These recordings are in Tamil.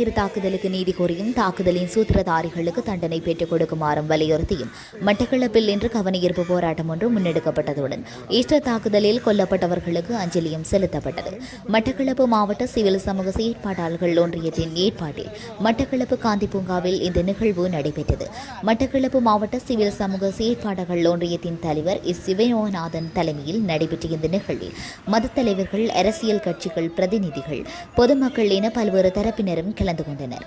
ஞாயிறு தாக்குதலுக்கு நீதி கோரியும் தாக்குதலின் சூத்திரதாரிகளுக்கு தண்டனை பெற்றுக் கொடுக்குமாறும் வலியுறுத்தியும் மட்டக்களப்பில் இன்று கவனஈர்ப்பு போராட்டம் ஒன்று முன்னெடுக்கப்பட்டதுடன் ஈஸ்டர் தாக்குதலில் கொல்லப்பட்டவர்களுக்கு அஞ்சலியும் செலுத்தப்பட்டது. மட்டக்களப்பு மாவட்ட சிவில் சமூக செயற்பாட்டாளர்கள் ஒன்றியத்தின் ஏற்பாட்டில் மட்டக்களப்பு காந்தி பூங்காவில் இந்த நிகழ்வு நடைபெற்றது. மட்டக்களப்பு மாவட்ட சிவில் சமூக செயற்பாட்டாளர்கள் ஒன்றியத்தின் தலைவர் இஸ் சிவயோநாதன் தலைமையில் நடைபெற்ற இந்த நிகழ்வில் மதத் தலைவர்கள் அரசியல் கட்சிகள் பிரதிநிதிகள் பொதுமக்கள் என பல்வேறு தரப்பினரும் கலந்து ಕಳೆದುಕೊಂಡಿದ್ದಾರೆ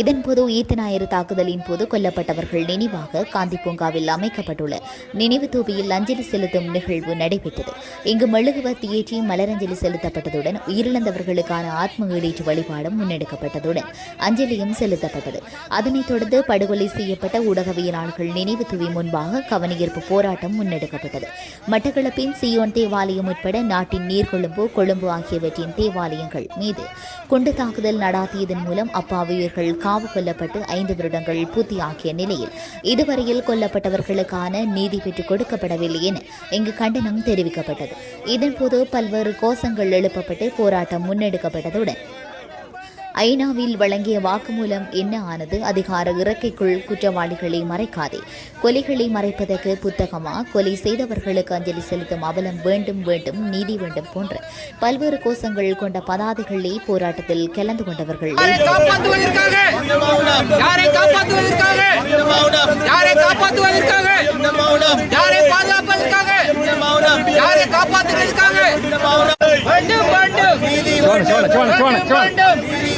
இதன்போது ஈத்தநாயிறு தாக்குதலின் போது கொல்லப்பட்டவர்கள் நினைவாக காந்தி பூங்காவில் அமைக்கப்பட்டுள்ள நினைவு தூபியில் அஞ்சலி செலுத்தும் நிகழ்வு நடைபெற்றது. இங்கு மெழுகுவர்த்தி ஏற்றி மலரஞ்சலி செலுத்தப்பட்டதுடன் உயிரிழந்தவர்களுக்கான ஆத்ம ஈடேற்று வழிபாடும் முன்னெடுக்கப்பட்டதுடன் அஞ்சலியும் செலுத்தப்பட்டது. அதனைத் தொடர்ந்து படுகொலை செய்யப்பட்ட ஊடகவியலாளர்கள் நினைவு தூவி முன்பாக கவனஈர்ப்பு போராட்டம் முன்னெடுக்கப்பட்டது. மட்டக்களப்பின் சியோன் தேவாலயம் உட்பட நாட்டின் நீர்கொழும்பு கொழும்பு ஆகியவற்றின் தேவாலயங்கள் மீது குண்டு தாக்குதல் நடாத்தியதன் மூலம் அப்பாவியர்கள் காவு கொல்லப்பட்டு ஐந்து வருடங்கள் பூர்த்தியாகிய நிலையில் இதுவரையில் கொல்லப்பட்டவர்களுக்கான நீதி பெற்றுக் கொடுக்கப்படவில்லை என இங்கு கண்டனம் தெரிவிக்கப்பட்டது. இதன்போது பல்வேறு கோஷங்கள் எழுப்பப்பட்டு போராட்டம் முன்னெடுக்கப்பட்டதுடன் ஐநாவில் வழங்கிய வாக்குமூலம் என்ன ஆனது? அதிகார இறக்கைக்குள் குற்றவாளிகளை மறைக்காதே. கொலைகளை மறைப்பதற்கு புத்தகமா? கொலை செய்தவர்களுக்கு அஞ்சலி செலுத்தும் அவலம் வேண்டும் வேண்டும் நீதி வேண்டும் போன்ற பல்வேறு கோஷங்கள் கொண்ட பதாதைகளே போராட்டத்தில் கலந்து கொண்டவர்கள். யாரை காப்பாற்றுவதற்காக? வேண்டும் வேண்டும் வேண்டும்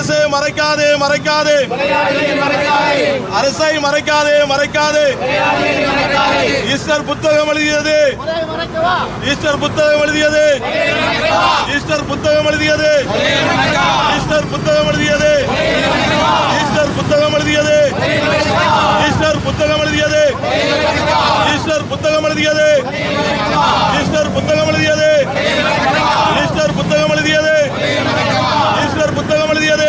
அரசு மறைக்காது மறைக்காது. அரசை மறைக்காது மறைக்காது. ஈஸ்டர் புத்தகம் எழுதியது. ஈஸ்டர் புத்தகம் எழுதியது. ஈஸ்டர் புத்தகம் எழுதியது. ஈஸ்டர் புத்தகம் எழுதியது. ஈஸ்டர் புத்தகம் எழுதியது. ஈஸ்டர் புத்தகம் எழுதியது. ஈஸ்டர் புத்தகம் எழுதியது. ஈஸ்டர் புத்தகம் எழுதியது. ஈஸ்டர் புத்தகம் எழுதியது ஈஸ்டர் புத்தகம் எழுதியது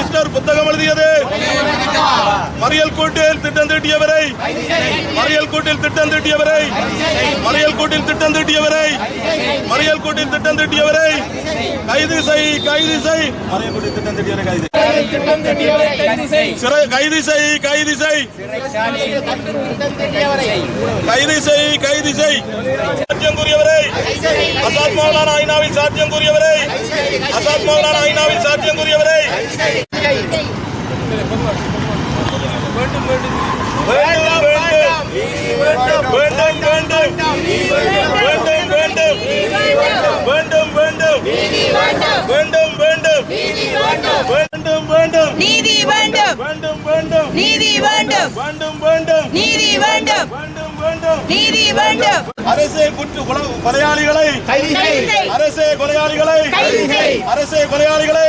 ஈஸ்டர் புத்தகம் எழுதியது. மறியல் கூட்டில் திட்டம் தீட்டியவரை. மறியல் கூட்டில் திட்டம் தீட்டியவரை. மறியல் கூட்டில் திட்டம் தீட்டியவரை. மறியல் கூட்டில் திட்டம் தீட்டியவரை. கைது செய் கைது செய். மறியல் கூட்டில் திட்டம் தீட்டியவரை கைது சிறை கைது செய் கைது செய். கைது செய் கைது செய். சாத்தியம் கூறியவரை அசாத் மௌலான ஐநாவின் சாத்தியம் கூறியவரை அசாத் மௌலான ஐநாவின் சாத்தியம் கூறியவரை வேண்டும் வேண்டும். வேண்டும் நீதி வேண்டும். வேண்டும் வேண்டும். நீதி வேண்டும். வேண்டும் வேண்டும். நீதி வேண்டும். வேண்டும் வேண்டும். நீதி வேண்டும். அரசே குற்ற கொலை- கொலையாளிகளை. அரசே கொலையாளிகளை. அரசே கொலையாளிகளை.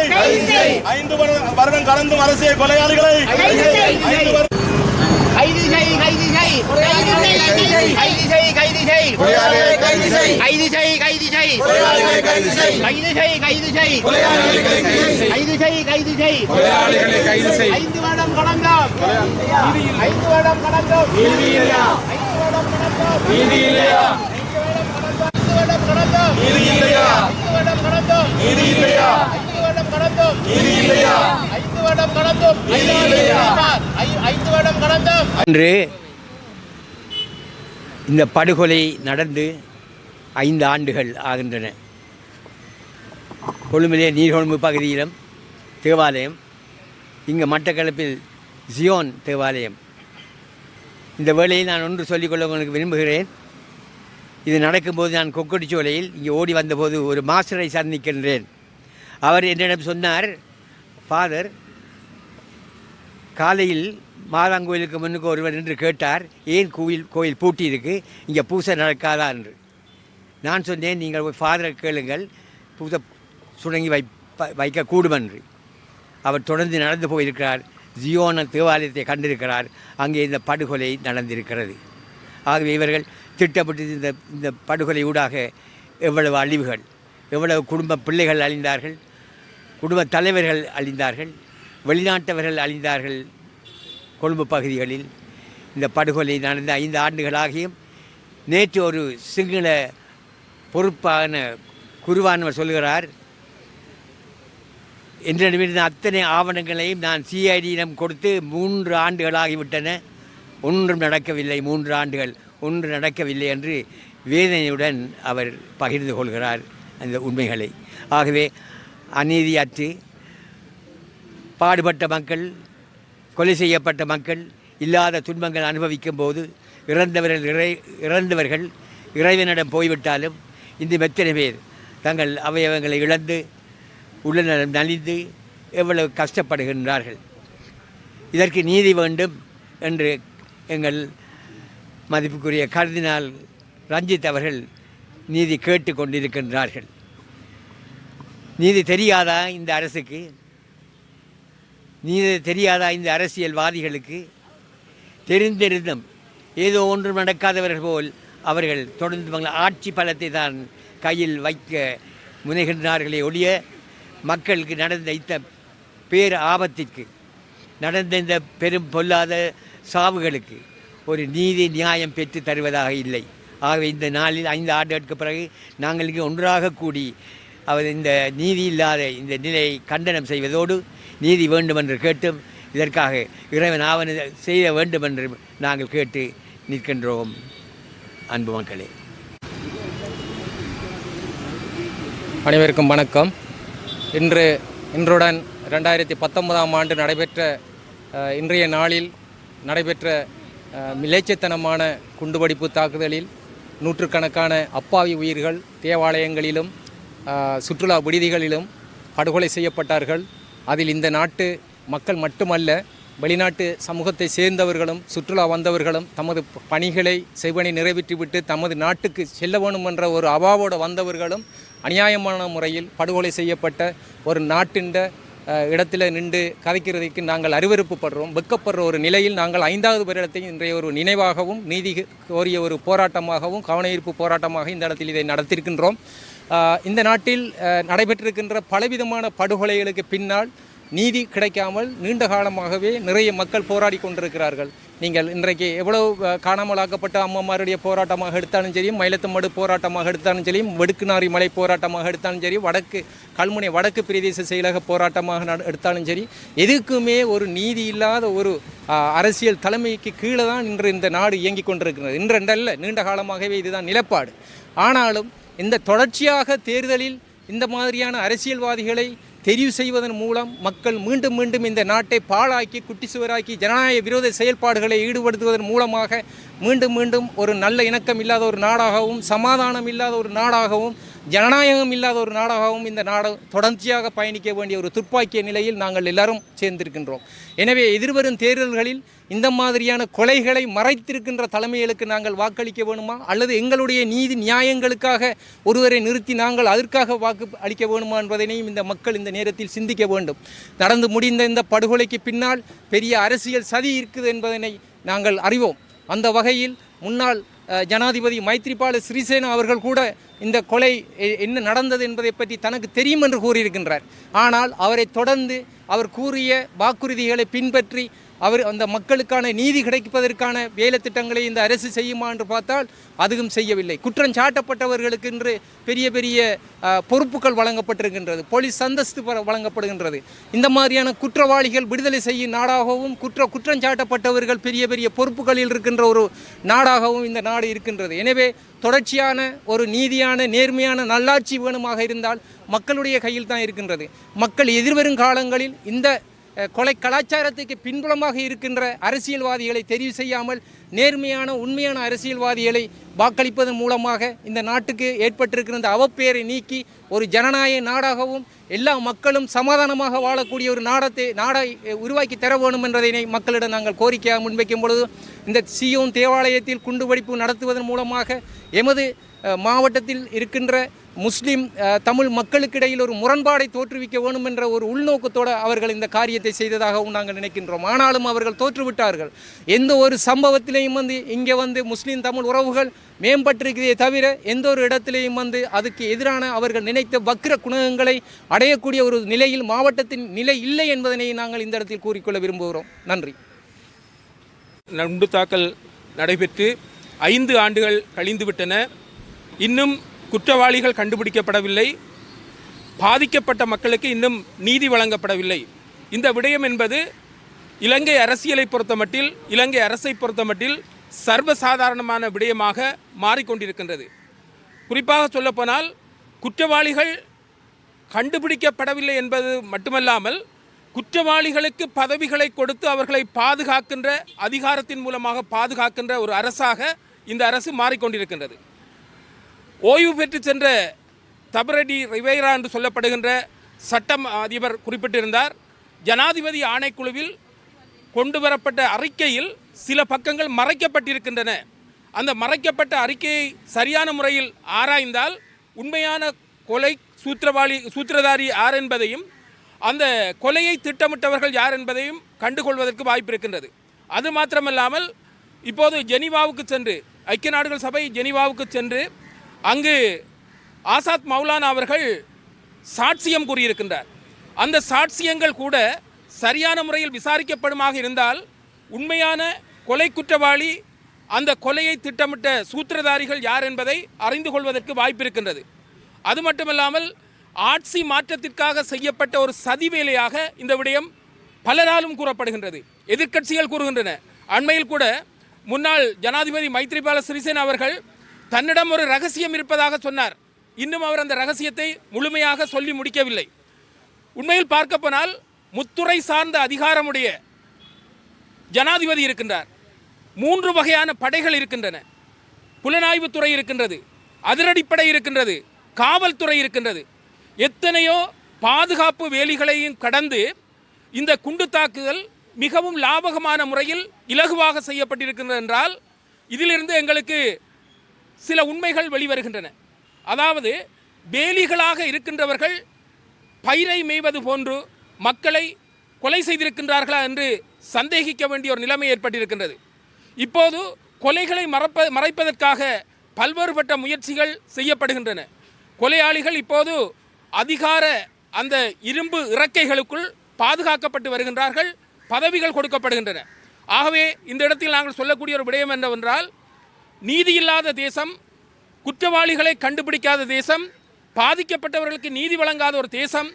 ஐந்து வரு- வருடம் கடந்தும் அரசே கொலையாளிகளை. ஐந்து வரு- கைது செய் கைது செய் கைது செய் கைது செய் கைது செய் கைது செய் கைது செய் செய் கைது செய் கைது செய் கைது செய் கைது ஐந்து வருடம் கடந்தோம் ஐந்து வருடம் கடந்தோம் நீதி இல்லையா நீதி இல்லையா நீதி இல்லையா நீதி இந்த படுகொலை நடந்து ஐந்து ஆண்டுகள் ஆகின்றன. கொழும்பிலே நீர்கொழும்பு பகுதியிலும் தேவாலயம் இங்கே மட்டக்களப்பில் ஜியோன் தேவாலயம். இந்த வேளையில் நான் ஒன்று சொல்லிக்கொள்ள உங்களுக்கு விரும்புகிறேன். இது நடக்கும்போது நான் கொக்கடிச்சோலையில் இங்கே ஓடி வந்தபோது ஒரு மாஸ்டரை சந்திக்கின்றேன். அவர் என்னிடம் சொன்னார் ஃபாதர் காலையில் மாதாங்கோயிலுக்கு முன்னுக்கு ஒருவர் என்று கேட்டார் ஏன் கோயில் கோயில் பூட்டி இருக்குது இங்கே பூசை நடக்காதா? என்று. நான் சொன்னேன் நீங்கள் ஒரு ஃபாதரை கேளுங்கள் புத சுணங்கி வை வைக்க என்று அவர் தொடர்ந்து நடந்து போயிருக்கிறார். ஜியோன தேவாலயத்தை கண்டிருக்கிறார். அங்கே இந்த படுகொலை நடந்திருக்கிறது. ஆகவே இவர்கள் திட்டப்பட்டு இந்த இந்த படுகொலை ஊடாக எவ்வளவு அழிவுகள் எவ்வளவு குடும்ப பிள்ளைகள் அழிந்தார்கள் குடும்ப தலைவர்கள் அழிந்தார்கள் வெளிநாட்டவர்கள் அழிந்தார்கள் கொழும்பு பகுதிகளில். இந்த படுகொலை நடந்த ஐந்து ஆண்டுகளாகியும் நேற்று ஒரு சிங்கள பொறுப்பான குருவானவர் சொல்கிறார் என்னிடமிருந்த அத்தனை ஆவணங்களையும் நான் சிஐடியிடம் கொடுத்து மூன்று ஆண்டுகளாகிவிட்டன. ஒன்றும் நடக்கவில்லை மூன்று ஆண்டுகள். ஒன்று நடக்கவில்லை என்று வேதனையுடன் அவர் பகிர்ந்து கொள்கிறார் அந்த உண்மைகளை. ஆகவே அநீதியற்று பாடுபட்ட மக்கள் கொலை செய்யப்பட்ட மக்கள் இல்லாத துன்பங்கள் அனுபவிக்கும் போது இறந்தவர்கள் இறை இறந்தவர்கள் இறைவனிடம் போய்விட்டாலும் இந்த எத்தனை பேர் தங்கள் அவயவங்களை இழந்து உடல்நலம் நலிந்து எவ்வளவு கஷ்டப்படுகின்றார்கள். இதற்கு நீதி வேண்டும் என்று எங்கள் மதிப்புக்குரிய கருதினால் ரஞ்சித் அவர்கள் நீதி கேட்டு கொண்டிருக்கின்றார்கள். நீதி தெரியாதா இந்த அரசுக்கு? நீதி தெரியாதா இந்த அரசியல்வாதிகளுக்கு? தெரிந்திருந்தும் ஏதோ ஒன்றும் நடக்காதவர்கள் போல் அவர்கள் தொடர்ந்து தங்கள் ஆட்சி பலத்தை தான் கையில் வைக்க முனைகின்றார்களே ஒழிய மக்களுக்கு நடந்த இந்த பேர் ஆபத்திற்கு நடந்த இந்த பெரும் பொல்லாத சாவுகளுக்கு ஒரு நீதி நியாயம் பெற்று தருவதாக இல்லை. ஆகவே இந்த நாளில் ஐந்து ஆண்டுகளுக்கு பிறகு நாங்கள் இங்கே ஒன்றாக கூடி அவர் இந்த நீதி இல்லாத இந்த நிலையை கண்டனம் செய்வதோடு நீதி வேண்டும் என்று கேட்டும் இதற்காக இறைவன் ஆவண செய்ய வேண்டும் என்று நாங்கள் கேட்டு நிற்கின்றோம். அன்பு மக்களே. அனைவருக்கும் வணக்கம். இன்று இன்றுடன் ரெண்டாயிரத்தி பத்தொன்பதாம் ஆண்டு நடைபெற்ற இன்றைய நாளில் நடைபெற்ற மிலேச்சத்தனமான குண்டுவெடிப்பு தாக்குதலில் நூற்றுக்கணக்கான அப்பாவி உயிர்கள் தேவாலயங்களிலும் சுற்றுலா விடுதிகளிலும் படுகொலை செய்யப்பட்டார்கள். அதில் இந்த நாட்டு மக்கள் மட்டுமல்ல வெளிநாட்டு சமூகத்தை சேர்ந்தவர்களும் சுற்றுலா வந்தவர்களும் தமது பணிகளை செய்வனை நிறைவேற்றிவிட்டு தமது நாட்டுக்கு செல்ல வேணும் என்ற ஒரு அவாவோடு வந்தவர்களும் அநியாயமான முறையில் படுகொலை செய்யப்பட்ட ஒரு நாட்டின் இடத்தில் இடத்துல நின்று கதைக்கிறதுக்கு நாங்கள் அருவருப்புப்படுறோம் வெக்கப்படுற ஒரு நிலையில் நாங்கள் ஐந்தாவது வருடத்தை இன்றைய ஒரு நினைவாகவும் நீதி கோரிய ஒரு போராட்டமாகவும் கவனஈர்ப்பு போராட்டமாக இந்த இடத்தில் இதை நடத்தியிருக்கின்றோம். இந்த நாட்டில் நடைபெற்றிருக்கின்ற பலவிதமான படுகொலைகளுக்கு பின்னால் நீதி கிடைக்காமல் நீண்ட காலமாகவே நிறைய மக்கள் போராடி கொண்டிருக்கிறார்கள். நீங்கள் இன்றைக்கு எவ்வளவு காணாமலாக்கப்பட்ட அம்மமாருடைய போராட்டமாக எடுத்தாலும் சரி மயிலத்தமடு போராட்டமாக எடுத்தாலும் சரி வெடுக்குநாரி மலை போராட்டமாக எடுத்தாலும் சரி வடக்கு கல்முனை வடக்கு பிரதேச செயலக போராட்டமாக எடுத்தாலும் சரி எதுக்குமே ஒரு நீதி இல்லாத ஒரு அரசியல் தலைமைக்கு கீழே தான் இன்று இந்த நாடு இயங்கிக் கொண்டிருக்கிறது. இன்றென்றல்ல நீண்ட காலமாகவே இதுதான் நிலப்பாடு. ஆனாலும் இந்த தொடர்ச்சியாக தேர்தலில் இந்த மாதிரியான அரசியல்வாதிகளை தெரிவு செய்வதன் மூலம் மக்கள் மீண்டும் மீண்டும் இந்த நாட்டை பாழாக்கி குட்டி சுவராக்கி ஜனநாயக விரோத செயல்பாடுகளை ஈடுபடுத்துவதன் மூலமாக மீண்டும் மீண்டும் ஒரு நல்ல இணக்கம் இல்லாத ஒரு நாடாகவும் சமாதானம் இல்லாத ஒரு நாடாகவும் ஜனநாயகம் இல்லாத ஒரு நாடாகவும் இந்த நாடு தொடர்ச்சியாக பயணிக்க வேண்டிய ஒரு துப்பாக்கிய நிலையில் நாங்கள் எல்லாரும் சேர்ந்திருக்கின்றோம். எனவே எதிர்வரும் தேர்தல்களில் இந்த மாதிரியான கொலைகளை மறைத்திருக்கின்ற தலைமைகளுக்கு நாங்கள் வாக்களிக்க வேணுமா? அல்லது எங்களுடைய நீதி நியாயங்களுக்காக ஒருவரை நிறுத்தி நாங்கள் அதற்காக வாக்கு அளிக்க வேணுமா என்பதனையும் இந்த மக்கள் இந்த நேரத்தில் சிந்திக்க வேண்டும். நடந்து முடிந்த இந்த படுகொலைக்கு பின்னால் பெரிய அரசியல் சதி இருக்குது என்பதனை நாங்கள் அறிவோம். அந்த வகையில் முன்னாள் ஜனாதிபதி மைத்ரிபால சிறிசேனா அவர்கள் கூட இந்த கொலை என்ன நடந்தது என்பதை பற்றி தனக்கு தெரியும் என்று கூறியிருக்கின்றார். ஆனால் அவரை தொடர்ந்து அவர் கூறிய வாக்குறுதிகளை பின்பற்றி அவர் அந்த மக்களுக்கான நீதி கிடைப்பதற்கான வேலை திட்டங்களை இந்த அரசு செய்யுமா என்று பார்த்தால் அதுவும் செய்யவில்லை. குற்றம் சாட்டப்பட்டவர்களுக்கு என்று பெரிய பெரிய பொறுப்புகள் வழங்கப்பட்டிருக்கின்றது. போலீஸ் அந்தஸ்து வழங்கப்படுகின்றது. இந்த மாதிரியான குற்றவாளிகள் விடுதலை செய்யும் நாடாகவும் குற்ற குற்றம் சாட்டப்பட்டவர்கள் பெரிய பெரிய பொறுப்புகளில் இருக்கின்ற ஒரு நாடாகவும் இந்த நாடு இருக்கின்றது. எனவே தொடர்ச்சியான ஒரு நீதியான நேர்மையான நல்லாட்சி வேணுமாக இருந்தால் மக்களுடைய கையில் தான் இருக்கின்றது. மக்கள் எதிர்வரும் காலங்களில் இந்த கொலை கலாச்சாரத்துக்கு பின்புலமாக இருக்கின்ற அரசியல்வாதிகளை தெரிவு செய்யாமல் நேர்மையான உண்மையான அரசியல்வாதிகளை வாக்களிப்பதன் மூலமாக இந்த நாட்டுக்கு ஏற்பட்டிருக்கிற இந்த அவப்பெயரை நீக்கி ஒரு ஜனநாயக நாடாகவும் எல்லா மக்களும் சமாதானமாக வாழக்கூடிய ஒரு நாடத்தை நாடை உருவாக்கி தர வேண்டும் என்பதனை மக்களிடம் நாங்கள் கோரிக்கையாக முன்வைக்கும் பொழுது இந்த சியோன் தேவாலயத்தில் குண்டுவெடிப்பு நடத்துவதன் மூலமாக எமது மாவட்டத்தில் இருக்கின்ற முஸ்லீம் தமிழ் மக்களுக்கிடையில் ஒரு முரண்பாடை தோற்றுவிக்க வேண்டும் என்ற ஒரு உள்நோக்கத்தோடு அவர்கள் இந்த காரியத்தை செய்ததாகவும் நாங்கள் நினைக்கின்றோம். ஆனாலும் அவர்கள் தோற்றுவிட்டார்கள். எந்த ஒரு சம்பவத்திலையும் வந்து இங்கே வந்து முஸ்லீம் தமிழ் உறவுகள் மேம்பட்டிருக்கிறதே தவிர எந்த ஒரு இடத்திலையும் வந்து அதுக்கு எதிரான அவர்கள் நினைத்த வக்ர குணங்களை அடையக்கூடிய ஒரு நிலையில் மாவட்டத்தின் நிலை இல்லை என்பதனை நாங்கள் இந்த இடத்தில் கூறிக்கொள்ள விரும்புகிறோம். நன்றி. நண்டு தாக்கல் நடைபெற்று ஐந்து ஆண்டுகள் கழிந்துவிட்டன. இன்னும் குற்றவாளிகள் கண்டுபிடிக்கப்படவில்லை. பாதிக்கப்பட்ட மக்களுக்கு இன்னும் நீதி வழங்கப்படவில்லை. இந்த விடயம் என்பது இலங்கை அரசியலை பொறுத்தமட்டில் இலங்கை அரசை பொறுத்தமட்டில் சர்வசாதாரணமான விடயமாக மாறிக்கொண்டிருக்கின்றது. குறிப்பாக சொல்லப்போனால் குற்றவாளிகள் கண்டுபிடிக்கப்படவில்லை என்பது மட்டுமல்லாமல் குற்றவாளிகளுக்கு பதவிகளை கொடுத்து அவர்களை பாதுகாக்கின்ற அதிகாரத்தின் மூலமாக பாதுகாக்கின்ற ஒரு அரசாக இந்த அரசு மாறிக்கொண்டிருக்கின்றது. ஓய்வு பெற்று சென்ற தபரடி ரிவேரா என்று சொல்லப்படுகின்ற சட்டம் அதிபர் குறிப்பிட்டிருந்தார். ஜனாதிபதி ஆணைக்குழுவில் கொண்டு வரப்பட்ட அறிக்கையில் சில பக்கங்கள் மறைக்கப்பட்டிருக்கின்றன. அந்த மறைக்கப்பட்ட அறிக்கையை சரியான முறையில் ஆராய்ந்தால் உண்மையான கொலை சூத்திரவாளி சூத்திரதாரி யார் என்பதையும் அந்த கொலையை திட்டமிட்டவர்கள் யார் என்பதையும் கண்டுகொள்வதற்கு வாய்ப்பு இருக்கின்றது. அது மாத்திரமல்லாமல் இப்போது ஜெனிவாவுக்கு சென்று ஐக்கிய நாடுகள் சபை ஜெனிவாவுக்கு சென்று அங்கு ஆசாத் மௌலானா அவர்கள் சாட்சியம் கூறியிருக்கின்றார். அந்த சாட்சியங்கள் கூட சரியான முறையில் விசாரிக்கப்படுமாக இருந்தால் உண்மையான கொலை குற்றவாளி அந்த கொலையை திட்டமிட்ட சூத்திரதாரிகள் யார் என்பதை அறிந்து கொள்வதற்கு வாய்ப்பு இருக்கின்றது அது மட்டுமல்லாமல் ஆட்சி மாற்றத்திற்காக செய்யப்பட்ட ஒரு சதி வேலையாக இந்த விடயம் பலராலும் கூறப்படுகின்றது. எதிர்க்கட்சிகள் கூறுகின்றன. அண்மையில் கூட முன்னாள் ஜனாதிபதி மைத்ரிபால சிறிசேன அவர்கள் தன்னிடம் ஒரு ரகசியம் இருப்பதாக சொன்னார். இன்னும் அவர் அந்த ரகசியத்தை முழுமையாக சொல்லி முடிக்கவில்லை. உண்மையில் பார்க்க போனால் முத்துறை சார்ந்த அதிகாரமுடைய ஜனாதிபதி இருக்கின்றார். மூன்று வகையான படைகள் இருக்கின்றன. புலனாய்வுத்துறை இருக்கின்றது அதிரடிப்படை இருக்கின்றது காவல்துறை இருக்கின்றது. எத்தனையோ பாதுகாப்பு வேலிகளையும் கடந்து இந்த குண்டு தாக்குதல் மிகவும் லாபகமான முறையில் இலகுவாக செய்யப்பட்டிருக்கின்றது என்றால் இதிலிருந்து எங்களுக்கு சில உண்மைகள் வெளிவருகின்றன. அதாவது வேலிகளாக இருக்கின்றவர்கள் பயிரை மேய்வது போன்று மக்களை கொலை செய்திருக்கின்றார்களா என்று சந்தேகிக்க வேண்டிய ஒரு நிலைமை ஏற்பட்டிருக்கின்றது. இப்போது கொலைகளை மறப்ப மறைப்பதற்காக பல்வேறுபட்ட முயற்சிகள் செய்யப்படுகின்றன. கொலையாளிகள் இப்போது அதிகார அந்த இரும்பு இறக்கைகளுக்குள் பாதுகாக்கப்பட்டு வருகின்றார்கள் பதவிகள் கொடுக்கப்படுகின்றன. ஆகவே இந்த இடத்தில் நாங்கள் சொல்லக்கூடிய ஒரு விடயம் என்னவென்றால் நீதி இல்லாத தேசம் குற்றவாளிகளை கண்டுபிடிக்காத தேசம் பாதிக்கப்பட்டவர்களுக்கு நீதி வழங்காத ஒரு தேசம்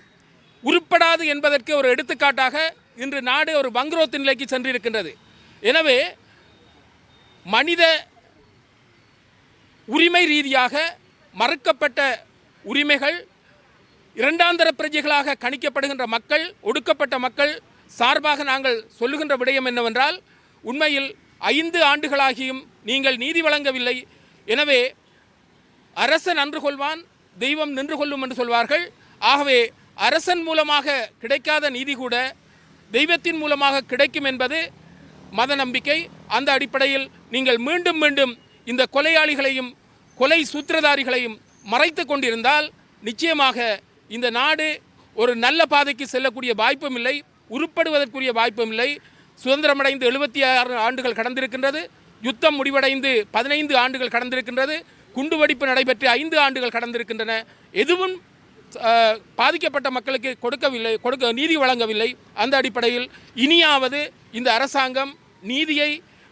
உருப்படாது என்பதற்கு ஒரு எடுத்துக்காட்டாக இன்று நாடு ஒரு பங்குரோத்து நிலைக்கு சென்றிருக்கின்றது. எனவே மனித உரிமை ரீதியாக மறுக்கப்பட்ட உரிமைகள் இரண்டாந்தர பிரஜைகளாக கணிக்கப்படுகின்ற மக்கள் ஒடுக்கப்பட்ட மக்கள் சார்பாக நாங்கள் சொல்லுகின்ற விடயம் என்னவென்றால் உண்மையில் ஐந்து ஆண்டுகளாகியும் நீங்கள் நீதி வழங்கவில்லை. எனவே அரசன் அன்று கொள்வான் தெய்வம் நின்று கொள்ளும் என்று சொல்வார்கள். ஆகவே அரசன் மூலமாக கிடைக்காத நீதி கூட தெய்வத்தின் மூலமாக கிடைக்கும் என்பது மத நம்பிக்கை. அந்த அடிப்படையில் நீங்கள் மீண்டும் மீண்டும் இந்த கொலையாளிகளையும் கொலை சூத்திரதாரிகளையும் மறைத்து கொண்டிருந்தால் நிச்சயமாக இந்த நாடு ஒரு நல்ல பாதைக்கு செல்லக்கூடிய வாய்ப்பும் இல்லை உருப்படுவதற்குரிய வாய்ப்பும் இல்லை. சுதந்திரமடைந்து எழுபத்தி ஆறு ஆண்டுகள் கடந்திருக்கின்றது. யுத்தம் முடிவடைந்து பதினைந்து ஆண்டுகள் கடந்திருக்கின்றது. குண்டுவெடிப்பு நடைபெற்று ஐந்து ஆண்டுகள் கடந்திருக்கின்றன. எதுவும் பாதிக்கப்பட்ட மக்களுக்கு கொடுக்கவில்லை கொடுக்க நீதி வழங்கவில்லை. அந்த அடிப்படையில் இனியாவது இந்த அரசாங்கம் நீதியை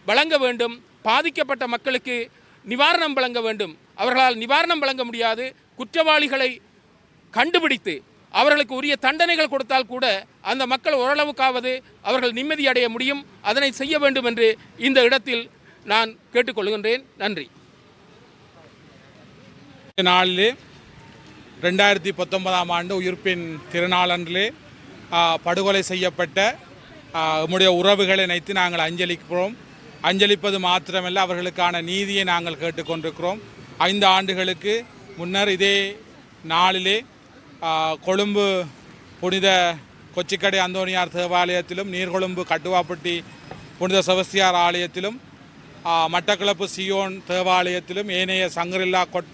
வழங்க வேண்டும். பாதிக்கப்பட்ட மக்களுக்கு நிவாரணம் வழங்க வேண்டும். அவர்களால் நிவாரணம் வழங்க முடியாது. குற்றவாளிகளை கண்டுபிடித்து அவர்களுக்கு உரிய தண்டனைகள் கொடுத்தால் கூட அந்த மக்கள் ஓரளவுக்காவது அவர்கள் நிம்மதி அடைய முடியும். அதனை செய்ய வேண்டும் என்று இந்த இடத்தில் நான் கேட்டுக்கொள்கின்றேன். நன்றி. நாளிலே ரெண்டாயிரத்தி பத்தொன்பதாம் ஆண்டு உயிர்ப்பின் திருநாளன்றிலே படுகொலை செய்யப்பட்ட நம்முடைய உறவுகளை நினைத்து நாங்கள் அஞ்சலிக்கிறோம். அஞ்சலிப்பது மாத்திரமல்ல அவர்களுக்கான நீதியை நாங்கள் கேட்டுக்கொண்டிருக்கிறோம். ஐந்து ஆண்டுகளுக்கு முன்னர் இதே நாளிலே கொழும்பு புனித கொச்சிக்கடை அந்தோனியார் தேவாலயத்திலும் நீர்கொழும்பு கட்டுவாப்பட்டி புனித செபஸ்தியார் ஆலயத்திலும் மட்டக்களப்பு சியோன் தேவாலயத்திலும் ஏனைய சங்கரில்லா கொட்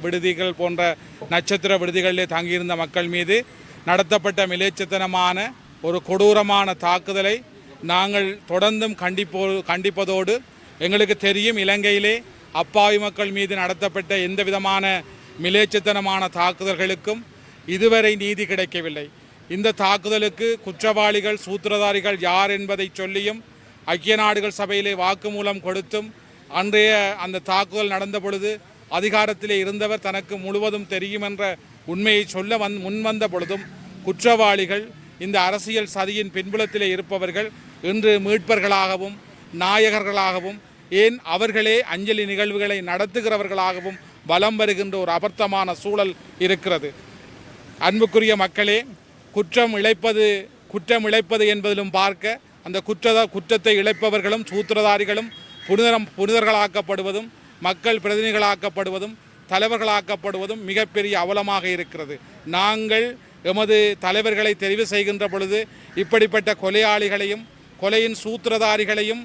விடுதிகள் போன்ற நட்சத்திர விடுதிகளிலே தங்கியிருந்த மக்கள் மீது நடத்தப்பட்ட மிலேச்சத்தனமான ஒரு கொடூரமான தாக்குதலை நாங்கள் தொடர்ந்தும் கண்டிப்போ கண்டிப்பதோடு எங்களுக்கு தெரியும் இலங்கையிலே அப்பாவி மக்கள் மீது நடத்தப்பட்ட எந்த விதமான மிலேச்சத்தனமான தாக்குதல்களுக்கும் இதுவரை நீதி கிடைக்கவில்லை. இந்த தாக்குதலுக்கு குற்றவாளிகள் சூத்திரதாரிகள் யார் என்பதை சொல்லியும் ஐக்கிய நாடுகள் சபையிலே வாக்குமூலம் கொடுத்தும் அன்றைய அந்த தாக்குதல் நடந்த பொழுது அதிகாரத்திலே இருந்தவர் தனக்கு முழுவதும் தெரியும் என்ற உண்மையை சொல்ல வந் முன்வந்த பொழுதும் குற்றவாளிகள் இந்த அரசியல் சதியின் பின்புலத்திலே இருப்பவர்கள் இன்று மீட்பர்களாகவும் நாயகர்களாகவும் ஏன் அவர்களே அஞ்சலி நிகழ்வுகளை நடத்துகிறவர்களாகவும் வலம் வருகின்ற ஒரு அபர்த்தமான சூழல் இருக்கிறது. அன்புக்குரிய மக்களே குற்றம் இழைப்பது குற்றம் இழைப்பது என்பதிலும் பார்க்க அந்த குற்றத குற்றத்தை இழைப்பவர்களும் சூத்திரதாரிகளும் புனிதரம் புனிதர்களாக்கப்படுவதும் மக்கள் பிரதிநிதிகளாக்கப்படுவதும் தலைவர்களாக்கப்படுவதும் மிகப்பெரிய அவலமாக இருக்கிறது. நாங்கள் எமது தலைவர்களை தெரிவு செய்கின்ற பொழுது இப்படிப்பட்ட கொலையாளிகளையும் கொலையின் சூத்திரதாரிகளையும்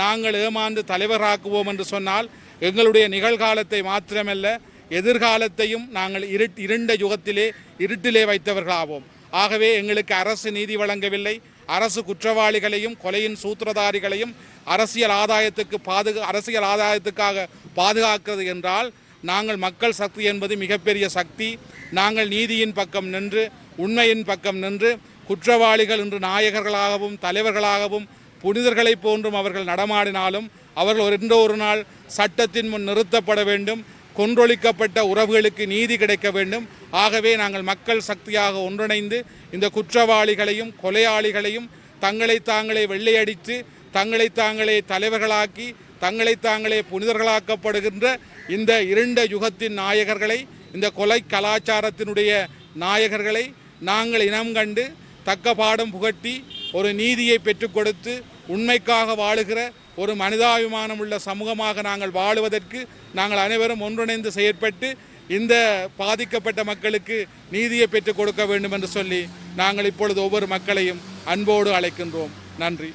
நாங்கள் ஏமாந்து தலைவராக்குவோம் என்று சொன்னால் எங்களுடைய நிகழ்காலத்தை மாத்திரமல்ல எதிர்காலத்தையும் நாங்கள் இருட் இருண்ட யுகத்திலே இருட்டிலே வைத்தவர்களாவோம். ஆகவே எங்களுக்கு அரசு நீதி வழங்கவில்லை அரசு குற்றவாளிகளையும் கொலையின் சூத்திரதாரிகளையும் அரசியல் ஆதாயத்துக்கு பாதுகா அரசியல் ஆதாயத்துக்காக பாதுகாக்கிறது என்றால் நாங்கள் மக்கள் சக்தி என்பது மிகப்பெரிய சக்தி. நாங்கள் நீதியின் பக்கம் நின்று உண்மையின் பக்கம் நின்று குற்றவாளிகள் இன்று நாயகர்களாகவும் தலைவர்களாகவும் புனிதர்களைப் போன்றும் அவர்கள் நடமாடினாலும் அவர்கள் ஒரு இன்றோ ஒரு நாள் சட்டத்தின் முன் நிறுத்தப்பட வேண்டும். கொன்றொழிக்கப்பட்ட உறவுகளுக்கு நீதி கிடைக்க வேண்டும். ஆகவே நாங்கள் மக்கள் சக்தியாக ஒன்றிணைந்து இந்த குற்றவாளிகளையும் கொலையாளிகளையும் தங்களை தாங்களே வெள்ளையடித்து தங்களை தாங்களே தலைவர்களாக்கி தங்களை தாங்களே புனிதர்களாக்கப்படுகின்ற இந்த இருண்ட யுகத்தின் நாயகர்களை இந்த கொலை கலாச்சாரத்தினுடைய நாயகர்களை நாங்கள் இனம் கண்டு தக்க பாடம் புகட்டி ஒரு நீதியை பெற்றுக் கொடுத்து உண்மைக்காக வாழுகிற ஒரு மனிதாபிமானம் உள்ள சமூகமாக நாங்கள் வாழுவதற்கு நாங்கள் அனைவரும் ஒன்றிணைந்து செயற்பட்டு இந்த பாதிக்கப்பட்ட மக்களுக்கு நீதியை பெற்றுக் கொடுக்க வேண்டும் என்று சொல்லி நாங்கள் இப்பொழுது ஒவ்வொரு மக்களையும் அன்போடு அழைக்கின்றோம். நன்றி.